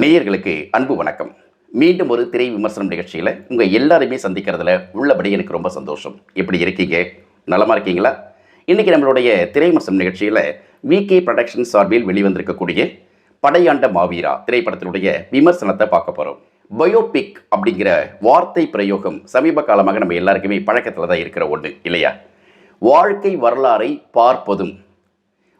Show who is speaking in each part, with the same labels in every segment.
Speaker 1: நேயர்களுக்கு அன்பு வணக்கம். மீண்டும் ஒரு திரை விமர்சனம் நிகழ்ச்சியில் உங்கள் எல்லாருமே சந்திக்கிறதுல உள்ளபடி எனக்கு ரொம்ப சந்தோஷம். எப்படி இருக்கீங்க? நலமாக இருக்கீங்களா? இன்றைக்கி நம்மளுடைய திரை விமர்சனம் நிகழ்ச்சியில் விகே ப்ரொடக்ஷன் சார்பில் வெளிவந்திருக்கக்கூடிய படையாண்ட மாவீரா திரைப்படத்தினுடைய விமர்சனத்தை பார்க்க போகிறோம் பயோபிக் அப்படிங்கிற வார்த்தை பிரயோகம் சமீப காலமாக நம்ம எல்லாருக்குமே பழக்கத்தில் தான் இருக்கிற ஒன்று இல்லையா? வாழ்க்கை வரலாறை பார்ப்பதும்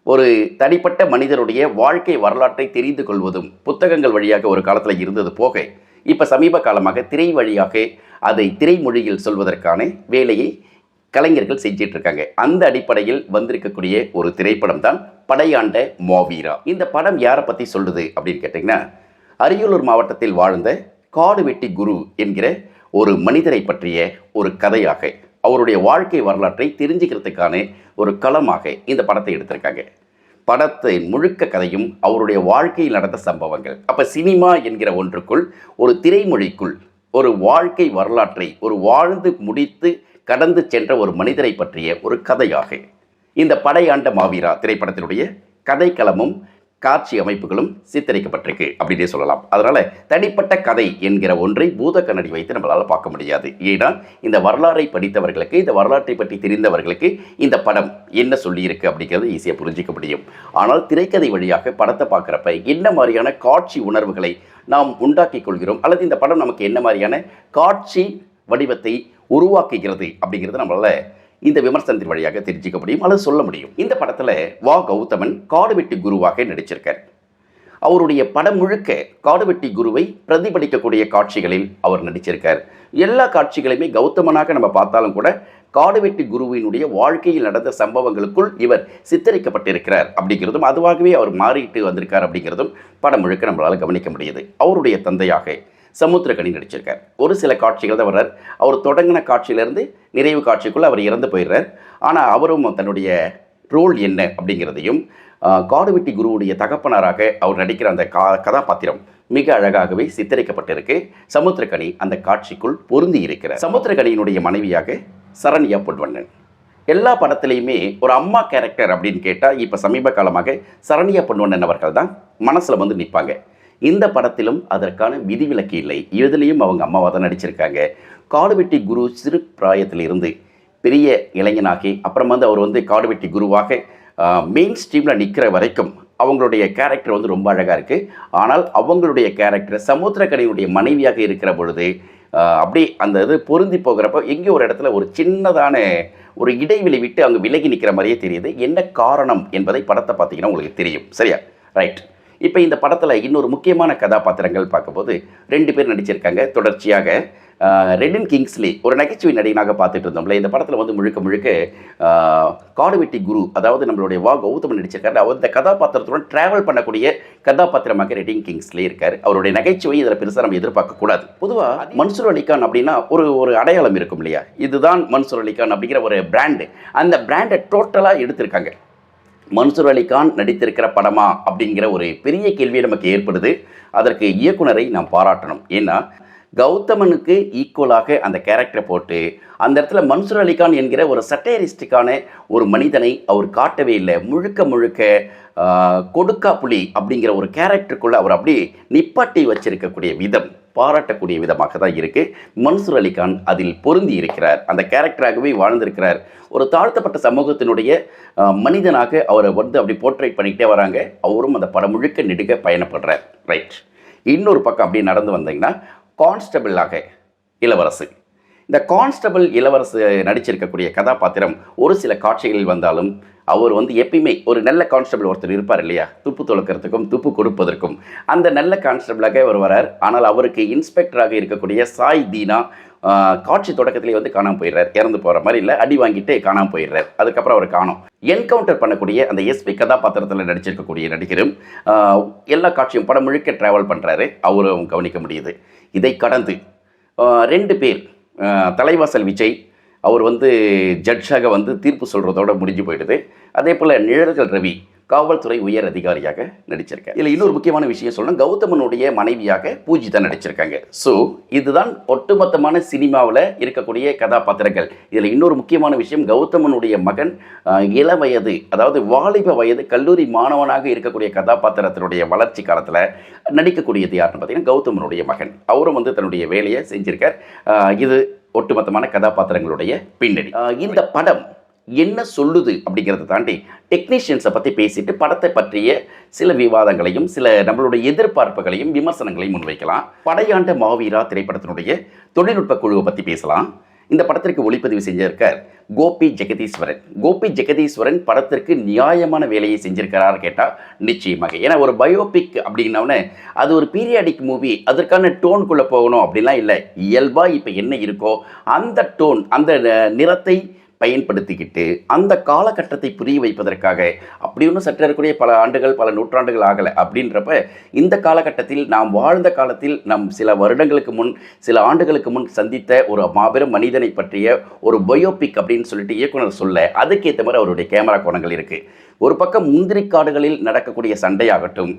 Speaker 1: ஒரு தனிப்பட்ட மனிதருடைய வாழ்க்கை வரலாற்றை தெரிந்து கொள்வதும் புத்தகங்கள் வழியாக ஒரு காலத்தில் இருந்தது போக இப்போ சமீப காலமாக திரை வழியாக அதை திரைமொழியில் சொல்வதற்கான வேலையை கலைஞர்கள் செஞ்சிட்டு இருக்காங்க அந்த அடிப்படையில் வந்திருக்கக்கூடிய ஒரு திரைப்படம் தான் படையாண்ட மாவீரா. இந்த படம் யாரை பற்றி சொல்லுது அப்படின்னு கேட்டிங்கன்னா அரியலூர் மாவட்டத்தில் வாழ்ந்த காடுவெட்டி குரு என்கிற ஒரு மனிதரை பற்றிய ஒரு கதையாக அவருடைய வாழ்க்கை வரலாற்றை தெரிஞ்சுக்கிறதுக்கான ஒரு களமாக இந்த படத்தை எடுத்திருக்காங்க. படத்தின் முழுக்க கதையும் அவருடைய வாழ்க்கையில் நடந்த சம்பவங்கள். அப்போ சினிமா என்கிற ஒன்றுக்குள் ஒரு திரைமொழிக்குள் ஒரு வாழ்க்கை வரலாற்றை ஒரு வாழ்ந்து முடித்து கடந்து சென்ற ஒரு மனிதரை பற்றிய ஒரு கதையாக. இந்த படையாண்ட மாவீரா திரைப்படத்தினுடைய கதைக்களமும் காட்சி அமைப்புகளும் சித்தரிக்கப்பட்டிருக்கு அப்படின்னே சொல்லலாம். அதனால் தனிப்பட்ட கதை என்கிற ஒன்றை பூத கண்ணடி வைத்து நம்மளால் பார்க்க முடியாது. ஏன்னா இந்த வரலாறை படித்தவர்களுக்கு இந்த வரலாற்றை பற்றி தெரிந்தவர்களுக்கு இந்த படம் என்ன சொல்லியிருக்கு அப்படிங்கிறது ஈஸியாக புரிஞ்சிக்க முடியும். ஆனால் திரைக்கதை வழியாக படத்தை பார்க்குறப்ப என்ன மாதிரியான காட்சி உணர்வுகளை நாம் உண்டாக்கிக் கொள்கிறோம் அல்லது இந்த படம் நமக்கு என்ன மாதிரியான காட்சி வடிவத்தை உருவாக்குகிறது அப்படிங்கிறது நம்மளால் இந்த விமர்சனத்தின் வழியாக தெரிஞ்சிக்க முடியும் அல்லது சொல்ல முடியும். இந்த படத்தில் வா கௌதமன் காடுவெட்டி குருவாக நடிச்சிருக்கார். அவருடைய படம் முழுக்க காடுவெட்டி குருவை பிரதிபலிக்கக்கூடிய காட்சிகளில் அவர் நடிச்சிருக்கார். எல்லா காட்சிகளையுமே கௌதமனாக நம்ம பார்த்தாலும் கூட காடுவெட்டி குருவினுடைய வாழ்க்கையில் நடந்த சம்பவங்களுக்குள் இவர் சித்தரிக்கப்பட்டிருக்கிறார் அப்படிங்கிறதும் அதுவாகவே அவர் மாறிட்டு வந்திருக்கார் அப்படிங்கிறதும் படம் முழுக்க நம்மளால் கவனிக்க முடியுது. அவருடைய தந்தையாக சமுத்திரக்கணி நடிச்சிருக்கார். ஒரு சில காட்சிகள் தான் வர்றார். அவர் தொடங்கின காட்சியிலேருந்து நிறைவு காட்சிக்குள்ளே அவர் இறந்து போயிடுறார். ஆனால் அவரும் தன்னுடைய ரோல் என்ன அப்படிங்கிறதையும் காடுவெட்டி குருவுடைய தகப்பனாராக அவர் நடிக்கிற அந்த கா கதாபாத்திரம் மிக அழகாகவே சித்தரிக்கப்பட்டிருக்கு. சமுத்திரக்கணி அந்த காட்சிக்குள் பொருந்தி இருக்கிறார். சமுத்திரக்கணியினுடைய மனைவியாக சரண்யா பொன்வண்ணன் எல்லா படத்துலையுமே ஒரு அம்மா கேரக்டர் அப்படின்னு கேட்டால் இப்போ சமீப காலமாக சரண்யா பொன்வண்ணன் அவர்கள் தான் மனசில் வந்து நிற்பாங்க இந்த படத்திலும் அதற்கான விதிவிலக்கு இல்லை. இதுலேயும் அவங்க அம்மாவாக தான் நடிச்சிருக்காங்க. காடுவெட்டி குரு சிறு பிராயத்திலிருந்து பெரிய இளைஞனாகி அப்புறம் வந்து அவர் வந்து காடுவெட்டி குருவாக மெயின் ஸ்ட்ரீமில் நிற்கிற வரைக்கும் அவங்களுடைய கேரக்டர் வந்து ரொம்ப அழகாக இருக்குது ஆனால் அவங்களுடைய கேரக்டர் சமுத்திரக்கனியுடைய மனைவியாக இருக்கிற பொழுது அப்படி அப்படியே அந்த இது பொருந்தி போகிறப்ப எங்கேயோ ஒரு இடத்துல ஒரு சின்னதான ஒரு இடைவெளி விட்டு அவங்க விலகி நிற்கிற மாதிரியே தெரியுது. என்ன காரணம் என்பதை படத்தை பார்த்தீங்கன்னா உங்களுக்கு தெரியும். சரியா? ரைட் இப்போ இந்த படத்தில் இன்னொரு முக்கியமான கதாபாத்திரங்கள் பார்க்கும்போது ரெண்டு பேர் நடிச்சிருக்காங்க. தொடர்ச்சியாக ரெடின் கிங்ஸ்லி ஒரு நகைச்சுவை நடிகனாக பார்த்துட்டு இருந்தோம்ல. இந்த படத்தில் வந்து முழுக்க முழுக்க காடுவெட்டி குரு அதாவது நம்மளுடைய வா கௌதமன் நடிச்சிருக்காரு. அவர் இந்த கதாபாத்திரத்துடன் டிராவல் பண்ணக்கூடிய கதாபாத்திரமாக ரெடின் கிங்ஸ்லி இருக்கார். அவருடைய நகைச்சுவை இதில் பெருசாக நம்ம எதிர்பார்க்கக்கூடாது. பொதுவாக மன்சூர் அலிகான் அப்படின்னா ஒரு ஒரு அடையாளம் இருக்கும் இல்லையா? இதுதான் மன்சூர் அலிகான் அப்படிங்கிற ஒரு பிராண்டு அந்த பிராண்டை டோட்டலாக எடுத்திருக்காங்க. மன்சூர் அலிகான் நடித்திருக்கிற படமா அப்படிங்கிற ஒரு பெரிய கேள்வி நமக்கு ஏற்படுது. அதற்கு இயக்குனரை நாம் பாராட்டணும். ஏன்னா கௌதமனுக்கு ஈக்குவலாக அந்த கேரக்டரை போட்டு அந்த இடத்துல மன்சூர் அலிகான் என்கிற ஒரு சட்டேரிஸ்டிக்கான ஒரு மனிதனை அவர் காட்டவே இல்லை. முழுக்க முழுக்க கொடுக்கா புலி அப்படிங்கிற ஒரு கேரக்டருக்குள்ளே அவர் அப்படியே நிப்பாட்டி வச்சிருக்கக்கூடிய விதம். பாராட்டக்கூடிய விதமாக தான் இருக்குது மன்சூர் அலிகான் அதில் பொருந்தி இருக்கிறார். அந்த கேரக்டராகவே வாழ்ந்திருக்கிறார். ஒரு தாழ்த்தப்பட்ட சமூகத்தினுடைய மனிதனாக அவரை வந்து அப்படி போர்ட்ரேட் பண்ணிக்கிட்டே வராங்க. அவரும் அந்த படம் முழுக்க நெடுக பயணப்படுறார். ரைட் இன்னொரு பக்கம் அப்படியே நடந்து வந்தீங்கன்னா கான்ஸ்டபிளாக இளவரசு. இந்த கான்ஸ்டபிள் இளவரசு நடிச்சிருக்கக்கூடிய கதாபாத்திரம் ஒரு சில காட்சிகளில் வந்தாலும் அவர் வந்து எப்பயுமே ஒரு நல்ல கான்ஸ்டபிள் ஒருத்தர் இருப்பார் இல்லையா? துப்பு துளக்கிறதுக்கும் துப்பு கொடுப்பதற்கும். அந்த நல்ல கான்ஸ்டபிளாக அவர் வரார். ஆனால் அவருக்கு இன்ஸ்பெக்டராக இருக்கக்கூடிய சாய் தீனா காட்சி தொடக்கத்திலே வந்து காணாமல் போயிடுறார். இறந்து போகிற மாதிரி இல்லை அடி வாங்கிட்டு காணாமல் போயிடுறார். அதுக்கப்புறம் அவர் காணோம். என்கவுண்டர் பண்ணக்கூடிய அந்த எஸ்பி கதாபாத்திரத்தில் நடிச்சிருக்கக்கூடிய நடிகரும் எல்லா காட்சியும் படம் முழுக்க ட்ராவல் பண்ணுறாரு அவரும் கவனிக்க முடியுது. இதை கடந்து ரெண்டு பேர் தலைவாசல் விஜய் அவர் வந்து ஜட்ஜாக வந்து தீர்ப்பு சொல்கிறதோட முடிஞ்சு போயிடுது. அதே போல் நிழல்கள் ரவி காவல்துறை உயர் அதிகாரியாக நடிச்சிருக்கேன் இதில் இன்னொரு முக்கியமான விஷயம் சொல்லணும். கௌதமனுடைய மனைவியாக பூஜிதா நடிச்சிருக்காங்க. ஸோ இதுதான் ஒட்டுமொத்தமான சினிமாவில் இருக்கக்கூடிய கதாபாத்திரங்கள். இதில் இன்னொரு முக்கியமான விஷயம் கௌதமனுடைய மகன் இள வயது அதாவது வாலிப வயது கல்லூரி மாணவனாக இருக்கக்கூடிய கதாபாத்திரத்தினுடைய வளர்ச்சி காலத்தில் நடிக்கக்கூடியது யாருன்னு பார்த்தீங்கன்னா கௌதமனுடைய மகன். அவரும் வந்து தன்னுடைய வேலையை செஞ்சிருக்கார். இது ஒட்டுமொத்தமான கதாபாத்திரங்களுடைய பின்னணி. இந்த படம் என்ன சொல்லுது அப்படிங்கிறத தாண்டி டெக்னீஷியன்ஸை பற்றி பேசிட்டு படத்தை பற்றிய சில விவாதங்களையும் சில நம்மளுடைய எதிர்பார்ப்புகளையும் விமர்சனங்களையும் முன்வைக்கலாம். படையாண்ட மாவீரா திரைப்படத்தினுடைய தொழில்நுட்ப குழுவை பற்றி பேசலாம். இந்த படத்திற்கு ஒளிப்பதிவு செஞ்சிருக்கார் கோபி ஜெகதீஸ்வரன். கோபி ஜெகதீஸ்வரன் படத்திற்கு நியாயமான வேலையை செஞ்சிருக்கிறார் கேட்டால் நிச்சயமாக. ஏன்னா ஒரு பயோபிக் அப்படின்னோடனே அது ஒரு பீரியாடிக் மூவி அதற்கான டோனுக்குள்ளே போகணும் அப்படின்லாம் இல்லை. இயல்பாக இப்போ என்ன இருக்கோ அந்த டோன் அந்த நிறத்தை பயன்படுத்திக்கிட்டு அந்த காலகட்டத்தை புரிய வைப்பதற்காக அப்படி ஒன்றும் சற்று இருக்கக்கூடிய பல ஆண்டுகள் பல நூற்றாண்டுகள் ஆகலை அப்படின்றப்ப இந்த காலகட்டத்தில் நாம் வாழ்ந்த காலத்தில் நம் சில வருடங்களுக்கு முன் சில ஆண்டுகளுக்கு முன் சந்தித்த ஒரு மாபெரும் மனிதனை பற்றிய ஒரு பயோபிக் அப்படின்னு சொல்லிட்டு இயக்குனர் சொல்ல அதுக்கேற்ற மாதிரி அவருடைய கேமரா கோணங்கள் இருக்குது ஒரு பக்கம் முந்திரி காடுகளில் நடக்கக்கூடிய சண்டையாகட்டும்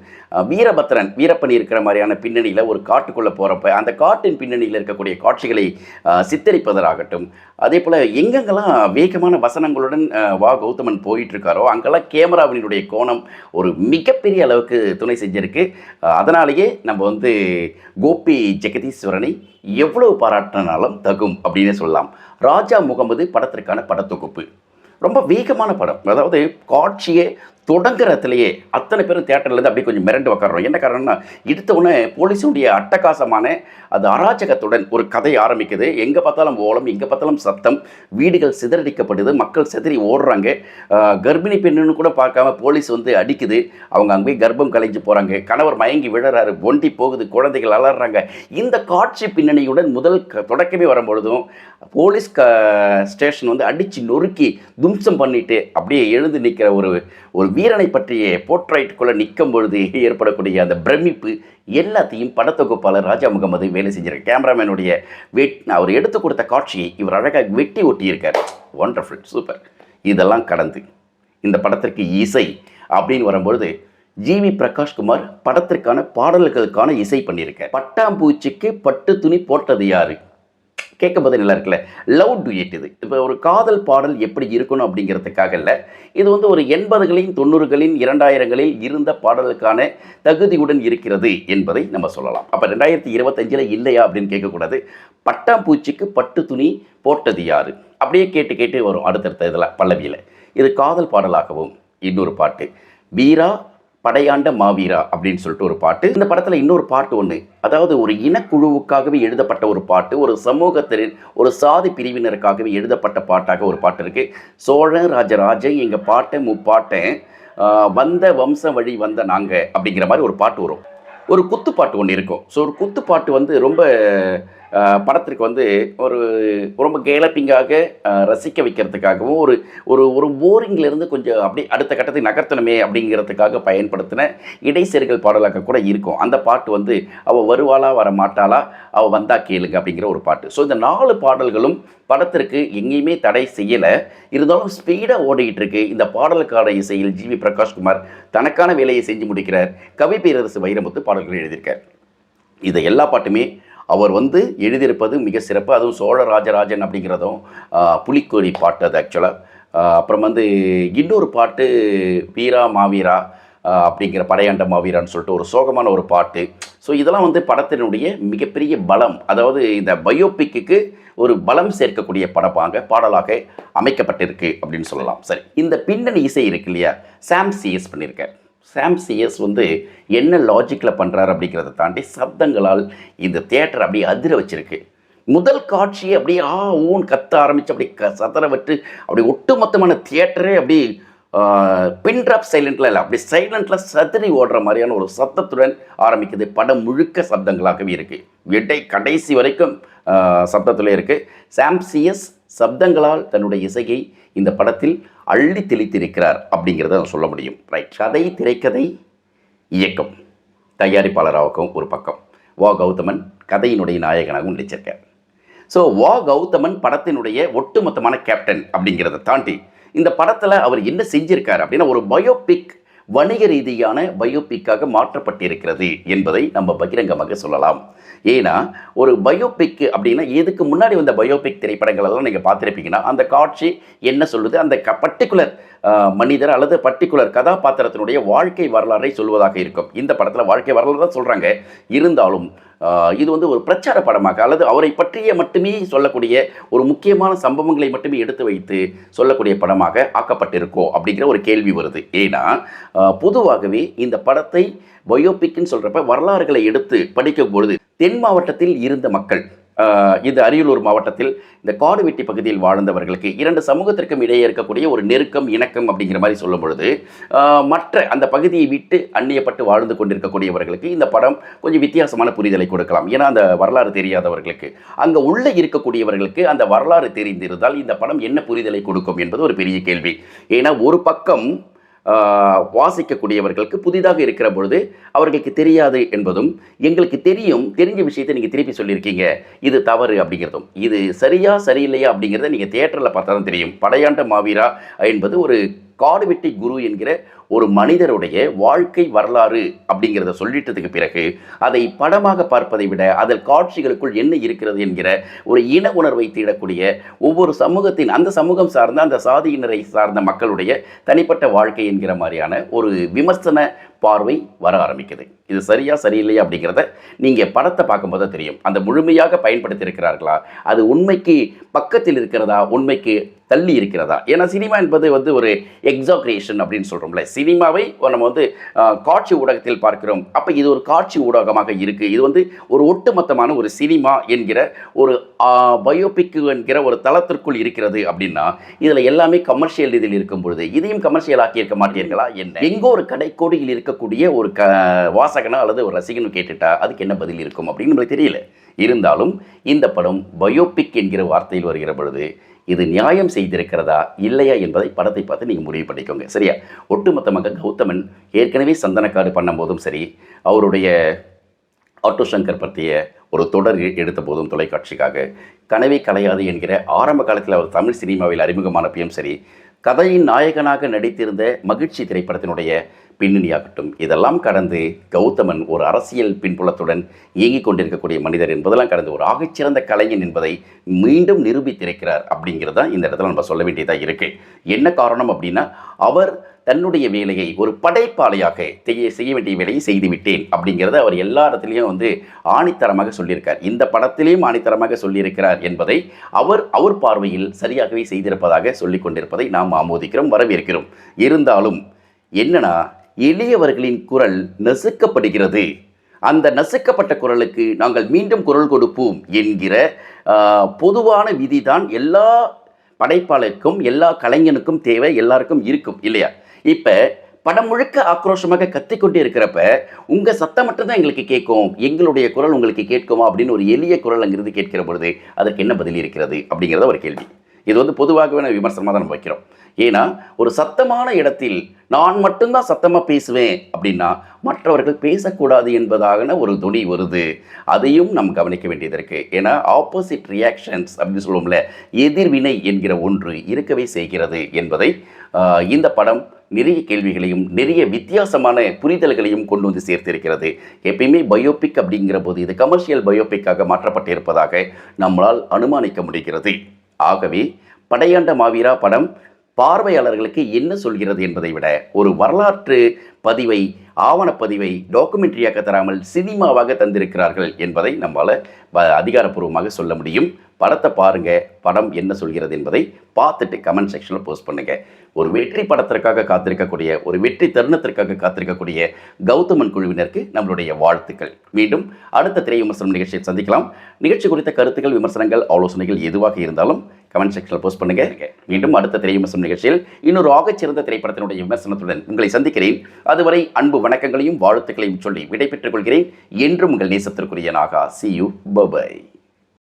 Speaker 1: வீரபத்ரன் வீரப்பன் இருக்கிற மாதிரியான பின்னணியில் ஒரு காட்டுக்குள்ளே போகிறப்ப அந்த காட்டின் பின்னணியில் இருக்கக்கூடிய காட்சிகளை சித்தரிப்பதாகட்டும் அதே போல் எங்கெங்கெல்லாம் வேகமான வசனங்களுடன் வா கௌதமன் போயிட்டுருக்காரோ அங்கெல்லாம் கேமராவினுடைய கோணம் ஒரு மிகப்பெரிய அளவுக்கு துணை செஞ்சிருக்கு. அதனாலேயே நம்ம வந்து கோபி ஜெகதீஸ்வரனை எவ்வளவு பாராட்டினாலும் தகும் அப்படின்னு சொல்லலாம். ராஜா முகமது படத்திற்கான படத்தொகுப்பு. ரொம்ப வீகமான படம். அதாவது காட்சியே தொடங்குறதுலையே அத்தனை பேரும் தேட்டர்லேருந்து அப்படியே கொஞ்சம் மிரண்டு உக்காடுறோம் என்ன காரணம்னா எடுத்த உடனே போலீஸுடைய அட்டகாசமான அது அராஜகத்துடன் ஒரு கதை ஆரம்பிக்குது. எங்கே பார்த்தாலும் ஓலம் எங்கே பார்த்தாலும் சத்தம் வீடுகள் சிதறடிக்கப்படுது மக்கள் சிதறி ஓடுறாங்க. கர்ப்பிணி பெண்ணுன்னு கூட பார்க்காம போலீஸ் வந்து அடிக்குது. அவங்க அங்கே போய் கர்ப்பம் கலைஞ்சு போகிறாங்க கணவர் மயங்கி விழுறாரு ஒண்டி போகுது குழந்தைகள் அலறாங்க. இந்த காட்சி பின்னணியுடன் முதல் தொடக்கமே வரும்பொழுதும் போலீஸ் க ஸ்டேஷன் வந்து அடித்து நொறுக்கி தும்சம் பண்ணிட்டு அப்படியே எழுந்து நிற்கிற ஒரு ஒரு வீரனை பற்றிய போர்ட்ரைட்டுக்குள்ளே நிற்கும் பொழுது ஏற்படக்கூடிய அந்த பிரமிப்பு எல்லாத்தையும் படத்தொகுப்பாளர் ராஜா முகமது வேலை செஞ்சிருக்கார் கேமராமேனுடைய வெட் அவர் எடுத்து கொடுத்த காட்சியை இவர் அழகாக வெட்டி ஒட்டியிருக்கார். ஒண்டர்ஃபுல் சூப்பர் இதெல்லாம் கடந்து இந்த படத்திற்கு இசை அப்படின்னு வரும்பொழுது ஜிவி பிரகாஷ்குமார் படத்திற்கான பாடல்களுக்கான இசை பண்ணியிருக்கார். பட்டாம்பூச்சிக்கு பட்டு துணி போட்டது யாரு? கேட்கும்போது நல்லா இருக்குல்ல? லவ் டுயட் இது. இப்போ ஒரு காதல் பாடல் எப்படி இருக்கணும் அப்படிங்கிறதுக்காக இல்லை இது வந்து ஒரு எண்பதுகளின் தொண்ணூறுகளின் இரண்டாயிரங்களில் இருந்த பாடலுக்கான தகுதியுடன் இருக்கிறது என்பதை நம்ம சொல்லலாம். அப்போ ரெண்டாயிரத்தி இருபத்தஞ்சில் இல்லையா அப்படின்னு கேட்கக்கூடாது. பட்டாம்பூச்சிக்கு பட்டு துணி போட்டது யாரு? அப்படியே கேட்டு கேட்டு வரும் அடுத்தடுத்த இதில் பல்லவியில். இது காதல் பாடலாகவும் இன்னொரு பாட்டு. வீரா படையாண்ட மாவீரா அப்படின்னு சொல்லிட்டு ஒரு பாட்டு. இந்த படத்தில் இன்னொரு பாட்டு ஒன்று அதாவது ஒரு இனக்குழுவுக்காகவே எழுதப்பட்ட ஒரு பாட்டு ஒரு சமூகத்தினர் ஒரு சாதி பிரிவினருக்காகவே எழுதப்பட்ட பாட்டாக ஒரு பாட்டு இருக்குது சோழன் ராஜராஜன் எங்கள் பாட்டை முப்பாட்டேன் வந்த வம்சம் வழி வந்த நாங்கள் அப்படிங்கிற மாதிரி ஒரு பாட்டு வரும். ஒரு குத்துப்பாட்டு ஒன்று இருக்கும். ஸோ ஒரு குத்துப்பாட்டு வந்து ரொம்ப படத்திற்கு வந்து ஒரு ரொம்ப கேலப்பிங்காக ரசிக்க வைக்கிறதுக்காகவும் ஒரு ஒரு ஒரு போரிங்லேருந்து கொஞ்சம் அப்படி அடுத்த கட்டத்தை நகர்த்தணுமே அப்படிங்கிறதுக்காக பயன்படுத்தின இடைச்செருகல் பாடலாக கூட இருக்கும். அந்த பாட்டு வந்து அவள் வருவாளா வர மாட்டாளா அவள் வந்தா கேளுங்க அப்படிங்கிற ஒரு பாட்டு. ஸோ இந்த நாலு பாடல்களும் படத்திற்கு எங்கேயுமே தடை செய்யலை. இருந்தாலும் ஸ்பீடாக ஓடிக்கிட்டு இருக்கு இந்த பாடலுக்கான இசையில் ஜிவி பிரகாஷ்குமார் தனக்கான வேலையை செஞ்சு முடிக்கிறார். கவி பேரரசு வைரமுத்து பாடல்கள் எழுதியிருக்கார். இதை எல்லா பாட்டுமே அவர் வந்து எழுதியிருப்பது மிக சிறப்பு. அதுவும் சோழ ராஜராஜன் அப்படிங்கிறதும் புலிக்கொடி பாட்டு அது ஆக்சுவலாக அப்புறம் வந்து இன்னொரு பாட்டு வீரா மாவீரா அப்படிங்கிற படையாண்ட மாவீரான்னு சொல்லிட்டு ஒரு சோகமான ஒரு பாட்டு. ஸோ இதெல்லாம் வந்து படத்தினுடைய மிகப்பெரிய பலம். அதாவது இந்த பயோபிக்கு ஒரு பலம் சேர்க்கக்கூடிய படப்பாங்க பாடலாக அமைக்கப்பட்டிருக்கு அப்படின்னு சொல்லலாம். சரி இந்த பின்னணி இசை இருக்கு இல்லையா? சாம் சிஎஸ் பண்ணியிருக்கார். சாம் சிஎஸ் வந்து என்ன லாஜிக்கில் பண்ணுறாரு அப்படிங்கிறத தாண்டி சப்தங்களால் இந்த தியேட்டர் அப்படியே அதிர வச்சிருக்கு. முதல் காட்சியை அப்படியே ஆ ஊன் கத்த ஆரம்பித்து அப்படி க சதற விட்டு அப்படி ஒட்டுமொத்தமான தியேட்டரே அப்படி பின்ட்ராப் சைலண்டில் சைலண்ட்டில் இல்லை அப்படி சைலண்ட்டில் சதுரி ஓடுற மாதிரியான ஒரு சத்தத்துடன் ஆரம்பிக்குது. படம் முழுக்க சப்தங்களாகவே இருக்குது எட்டை கடைசி வரைக்கும் சப்தத்தில் இருக்குது சாம்சியஸ் சப்தங்களால் தன்னுடைய இசையை இந்த படத்தில் அள்ளி தெளித்திருக்கிறார் அப்படிங்கிறத சொல்ல முடியும். ரைட் கதை திரைக்கதை இயக்கம். தயாரிப்பாளராகவும் ஒரு பக்கம். வா கௌதமன் கதையினுடைய நாயகனாகவும் நடிச்சிருக்கார். ஸோ வா கௌதமன் படத்தினுடைய ஒட்டுமொத்தமான கேப்டன் அப்படிங்கிறத தாண்டி இந்த படத்தில் அவர் என்ன செஞ்சிருக்கார் அப்படின்னா ஒரு பயோபிக் வணிக ரீதியான பயோபிக்காக மாற்றப்பட்டிருக்கிறது என்பதை நம்ம பகிரங்கமாக சொல்லலாம். ஏன்னா ஒரு பயோபிக் அப்படின்னா இதுக்கு முன்னாடி வந்த பயோபிக் திரைப்படங்கள் எல்லாம் நீங்கள் பார்த்துருப்பீங்கன்னா அந்த காட்சி என்ன சொல்லுது? அந்த க பர்டிகுலர் மனிதர் அல்லது பர்டிகுலர் கதாபாத்திரத்தினுடைய வாழ்க்கை வரலாறை சொல்வதாக இருக்கும். இந்த படத்தில் வாழ்க்கை வரலாறு தான் சொல்கிறாங்க இருந்தாலும் இது வந்து ஒரு பிரச்சார படமாக அல்லது அவரை பற்றிய மட்டுமே சொல்லக்கூடிய ஒரு முக்கியமான சம்பவங்களை மட்டுமே எடுத்து வைத்து சொல்லக்கூடிய படமாக ஆக்கப்பட்டிருக்கோ அப்படிங்கிற ஒரு கேள்வி வருது. ஏன்னா பொதுவாகவே இந்த படத்தை பயோபிக்னு சொல்கிறப்ப வரலாறுகளை எடுத்து படிக்கும் பொழுது தென் மாவட்டத்தில் இருந்த மக்கள் இது அரியலூர் மாவட்டத்தில் இந்த காடுவெட்டி பகுதியில் வாழ்ந்தவர்களுக்கு இரண்டு சமூகத்திற்கும் இடையே இருக்கக்கூடிய ஒரு நெருக்கம் இணக்கம் அப்படிங்கிற மாதிரி சொல்லும் பொழுது மற்ற அந்த பகுதியை விட்டு அந்நியப்பட்டு வாழ்ந்து கொண்டிருக்கக்கூடியவர்களுக்கு இந்த படம் கொஞ்சம் வித்தியாசமான புரிதலை கொடுக்கலாம். ஏன்னா அந்த வரலாறு தெரியாதவர்களுக்கு அங்கே உள்ளே இருக்கக்கூடியவர்களுக்கு அந்த வரலாறு தெரிந்திருந்தால் இந்த படம் என்ன புரிதலை கொடுக்கும் என்பது ஒரு பெரிய கேள்வி. ஏன்னா ஒரு பக்கம் வாசிக்கக்கூடியவர்களுக்கு புதிதாக இருக்கிற பொழுது அவர்களுக்கு தெரியாது என்பதும் எங்களுக்கு தெரியும் தெரிஞ்ச விஷயத்தை நீங்கள் திருப்பி சொல்லியிருக்கீங்க. இது தவறு அப்படிங்கிறதும். இது சரியா சரியில்லையா அப்படிங்கிறத நீங்கள் தியேட்டரில் பார்த்தா தான் தெரியும். படையாண்ட மாவீரா என்பது ஒரு காடுவெட்டி குரு என்கிற ஒரு மனிதருடைய வாழ்க்கை வரலாறு அப்படிங்கிறத சொல்லிட்டதுக்கு பிறகு அதை படமாக பார்ப்பதை விட அதில் காட்சிகளுக்குள் என்ன இருக்கிறது என்கிற ஒரு இன உணர்வை தீடக்கூடிய ஒவ்வொரு சமூகத்தின் அந்த சமூகம் சார்ந்த அந்த சாதியினரை சார்ந்த மக்களுடைய தனிப்பட்ட வாழ்க்கை என்கிற மாதிரியான ஒரு விமர்சன பார்வை வர ஆரம்பிக்குது. இது சரியா சரியில்லையா அப்படிங்கிறத நீங்கள் படத்தை பார்க்கும்போது தெரியும். அந்த முழுமையாக பயன்படுத்தியிருக்கிறார்களா? அது உண்மைக்கு பக்கத்தில் இருக்கிறதா? உண்மைக்கு தள்ளி இருக்கிறதா? ஏன்னா சினிமா என்பது வந்து ஒரு எக்ஸாக்ரியேஷன் அப்படின்னு சொல்கிறோம்ல சினிமாவை நம்ம வந்து காட்சி ஊடகத்தில் பார்க்கிறோம். அப்போ இது ஒரு காட்சி ஊடகமாக இருக்குது இது வந்து ஒரு ஒட்டுமொத்தமான ஒரு சினிமா என்கிற ஒரு பயோபிக் என்கிற ஒரு தளத்திற்குள் இருக்கிறது அப்படின்னா இதில் எல்லாமே கமர்ஷியல் இதில் இருக்கும் பொழுது இதையும் கமர்ஷியல் ஆக்கியிருக்க மாட்டீர்களா? என்ன? எங்கோ ஒரு கடைக்கோடியில் இருக்கக்கூடிய ஒரு க வாசகனா அல்லது ஒரு ரசிகன் கேட்டுட்டா அதுக்கு என்ன பதில் இருக்கும் அப்படின்னு நம்மளுக்கு தெரியல. இருந்தாலும் இந்த படம் பயோபிக் என்கிற வார்த்தையில் வருகிற பொழுது இது நியாயம் செய்திருக்கிறதா இல்லையா என்பதை படத்தை பார்த்து நீங்கள் முடிவு பண்ணிக்கோங்க. சரியா? ஒட்டுமொத்தமாக கௌதமன் ஏற்கனவே சந்தனக்காடு பண்ணும்போதும் சரி அவருடைய ஆட்டோ சங்கர் பற்றிய ஒரு தொடர் எடுத்த போதும் தொலைக்காட்சிக்காக கனவே கலையாது என்கிற ஆரம்ப காலத்தில் அவர் தமிழ் சினிமாவில் அறிமுகமானப்பையும் சரி கதையின் நாயகனாக நடித்திருந்த மகிழ்ச்சி திரைப்படத்தினுடைய பின்னணியாகட்டும். இதெல்லாம் கடந்து கௌதமன் ஒரு அரசியல் பின்புலத்துடன் இயங்கிக் கொண்டிருக்கக்கூடிய மனிதர் என்பதெல்லாம் கடந்து ஒரு ஆகச்சிறந்த கலைஞன் என்பதை மீண்டும் நிரூபித்திருக்கிறார் அப்படிங்கிறது தான் இந்த இடத்துல நம்ம சொல்ல வேண்டியதாக இருக்குது என்ன காரணம் அப்படின்னா அவர் தன்னுடைய வேலையை ஒரு படைப்பாளியாக செய்ய செய்ய வேண்டிய வேலையை செய்துவிட்டேன் அப்படிங்கிறத அவர் எல்லா இடத்துலையும் வந்து ஆணித்தரமாக சொல்லியிருக்கார். இந்த படத்திலையும் ஆணித்தரமாக சொல்லியிருக்கிறார் என்பதை அவர் அவர் பார்வையில் சரியாகவே செய்திருப்பதாக சொல்லிக் கொண்டிருப்பதை நாம் ஆமோதிக்கிறோம் வரவேற்கிறோம். இருந்தாலும் என்னன்னா எளியவர்களின் குரல் நசுக்கப்படுகிறது. அந்த நசுக்கப்பட்ட குரலுக்கு நாங்கள் மீண்டும் குரல் கொடுப்போம் என்கிற பொதுவான பொதுவான விதிதான் எல்லா படைப்பாளருக்கும் எல்லா கலைஞனுக்கும் தேவை எல்லாருக்கும் இருக்கும் இல்லையா? இப்போ படம் முழுக்க ஆக்ரோஷமாக கத்திக்கொண்டே இருக்கிறப்ப உங்கள் சத்தம் மட்டும்தான் எங்களுக்கு கேட்கும் எங்களுடைய குரல் உங்களுக்கு கேட்குமா அப்படின்னு ஒரு எளிய குரல் அங்கிருந்து கேட்கிற பொழுது அதற்கு என்ன பதில் இருக்கிறது அப்படிங்கிறத ஒரு கேள்வி. இது வந்து பொதுவாகவே விமர்சனமாக தான் நம்ம வைக்கிறோம். ஏன்னா ஒரு சத்தமான இடத்தில் நான் மட்டும்தான் சத்தமாக பேசுவேன் அப்படின்னா மற்றவர்கள் பேசக்கூடாது என்பதாகன ஒரு துணி வருது. அதையும் நாம் கவனிக்க வேண்டியது இருக்குது ஏன்னா ஆப்போசிட் ரியாக்ஷன்ஸ் அப்படின்னு சொல்லுவோம்ல எதிர்வினை என்கிற ஒன்று இருக்கவே செய்கிறது என்பதை இந்த படம் நிறைய கேள்விகளையும் நிறைய வித்தியாசமான புரிதல்களையும் கொண்டு வந்து சேர்த்திருக்கிறது. எப்பயுமே பயோபிக் அப்படிங்கிற போது இது கமர்ஷியல் பயோபிக்காக மாற்றப்பட்டிருப்பதாக நம்மளால் அனுமானிக்க முடிகிறது. ஆகவே படையாண்ட மாவீரா படம் பார்வையாளர்களுக்கு என்ன சொல்கிறது என்பதை விட ஒரு வரலாற்று பதிவை ஆவணப்பதிவை டாக்குமெண்ட்ரியாக தராமல் சினிமாவாக தந்திருக்கிறார்கள் என்பதை நம்மால் அதிகாரப்பூர்வமாக சொல்ல முடியும். படத்தை பாருங்கள் படம் என்ன சொல்கிறது என்பதை பார்த்துட்டு கமெண்ட் செக்ஷனில் போஸ்ட் பண்ணுங்கள் ஒரு வெற்றி படத்திற்காக காத்திருக்கக்கூடிய ஒரு வெற்றி தருணத்திற்காக காத்திருக்கக்கூடிய கௌதமன் குழுவினருக்கு நம்மளுடைய வாழ்த்துக்கள். மீண்டும் அடுத்த திரை விமர்சனம் நிகழ்ச்சியை சந்திக்கலாம். நிகழ்ச்சி குறித்த கருத்துக்கள் விமர்சனங்கள் ஆலோசனைகள் எதுவாக இருந்தாலும் கமெண்ட் செக்ஷனில் போஸ்ட் பண்ணுங்க. மீண்டும் அடுத்த திரை விமர்சனம் நிகழ்ச்சியில் இன்னொரு ஆகச்சிறந்த திரைப்படத்தினுடைய விமர்சனத்துடன் உங்களை சந்திக்கிறேன். அதுவரை அன்பு வணக்கங்களையும் வாழ்த்துக்களையும் சொல்லி விடைபெற்றுக் கொள்கிறேன். என்றும் உங்கள் நேசத்திற்குரிய Naga. See you bye bye